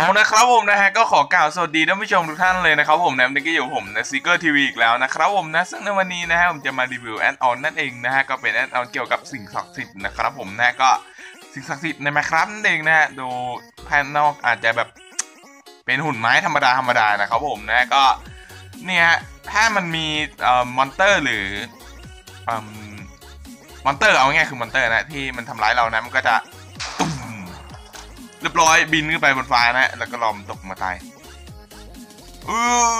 เอานะครับผมนะฮะก็ขอกล่าวสวัสดีท่านผู้ชมทุกท่านเลยนะครับผมนะนี่ก็อยู่ผมนะซิกเกอร์ทีวีอีกแล้วนะครับผมนะซึ่งในวันนี้นะฮะผมจะมารีวิวแอดออนนั่นเองนะฮะก็เป็นแอดออนเกี่ยวกับสิ่งศักดิ์สิทธิ์นะครับผมนะก็สิ่งศักดิ์สิทธิ์ในแมครับนั่นเองนะฮะดูภายนอกอาจจะแบบเป็นหุ่นไม้ธรรมดาธรรมดานะครับผมนะก็เนี่ยถ้ามันมีเอ่อมอนเตอร์หรืออืมมอนเตอร์เอาง่ายๆคือมอนเตอร์นะที่มันทำร้ายเรานะมันก็จะ รียบร้อยบินขึ้นไปบนฟ้านะ แล้วก็ลอมตกมาตายเอ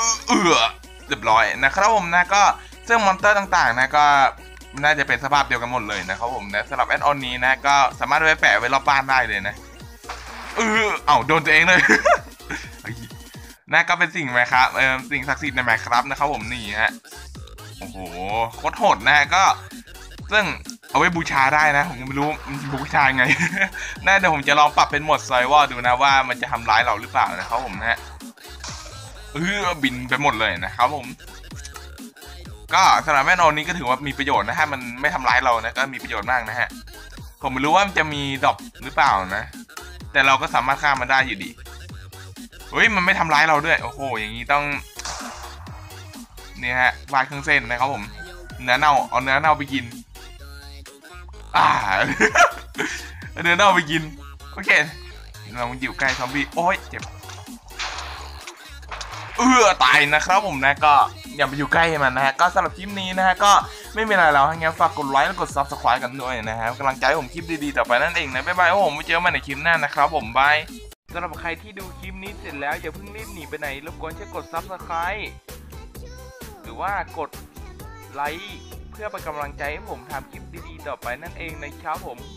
อเออเรียบร้อยนะครับผมนะก็ซึ่งมอนเตอร์ต่างๆ นะก็น่าจะเป็นสภาพเดียวกันหมดเลยนะครับผมนะสำหรับแอดออนนี้นะก็สามารถไปแปะไว้รอบบ้านได้เลยนะเออเอ้าโดนตัวเองเลยนะก็เป็นสิ่งไหมครับเออสิ่งศักดิ์สิทธิ์ในแมครับนะครับผมนี่ฮะโอ้โหโคตรโหดนะฮะก็ซึ่ง เอาไว้บูชาได้นะ ผมไม่รู้บูชายังไง น่าเดี๋ยวผมจะลองปรับเป็นหมดไซวอร์ดูนะว่ามันจะทำร้ายเราหรือเปล่านะครับผมนะฮะเออบินไปหมดเลยนะครับผม ก็สำหรับแม่นอนนี้ก็ถือว่ามีประโยชน์นะฮะมันไม่ทำร้ายเรานะก็มีประโยชน์มากนะฮะ ผมไม่รู้ว่ามันจะมีดอปหรือเปล่านะ แต่เราก็สามารถฆ่ามันได้อยู่ดีเฮ้ยมันไม่ทำร้ายเราด้วย โอ้โห อย่างนี้ต้องเนี่ยฮะวาดเครื่องเส้นนะครับผมเนื้อเน่าเอาเนื้อเน่าไปกิน อ่าเอาเนื้อเน่าไปกิน โอเค เราอยู่ใกล้ซอมบี้ โอ้ย เจ็บ เออตายนะครับผมนะก็อย่าไปอยู่ใกล้มันนะฮะ ก็สำหรับคลิปนี้นะฮะ ก็ไม่มีอะไรแล้วให้งั้นฝากกดไลค์และกด subscribe กันด้วยนะฮะกำลังใจผมคลิปดีๆ ต่อไปนั่นเองนะ บ๊ายบายโอ้ผมไว้เจอกันใหม่ในคลิปหน้านะครับผมบายสำหรับใครที่ดูคลิปนี้เสร็จแล้ว อย่าเพิ่งรีบหนีไปไหน รบกวนช่วยกด subscribe หรือว่ากดไลค์ พื่อเป็นกำลังใจให้ผมทำคลิปดีๆต่อไปนั่นเองนะครับผม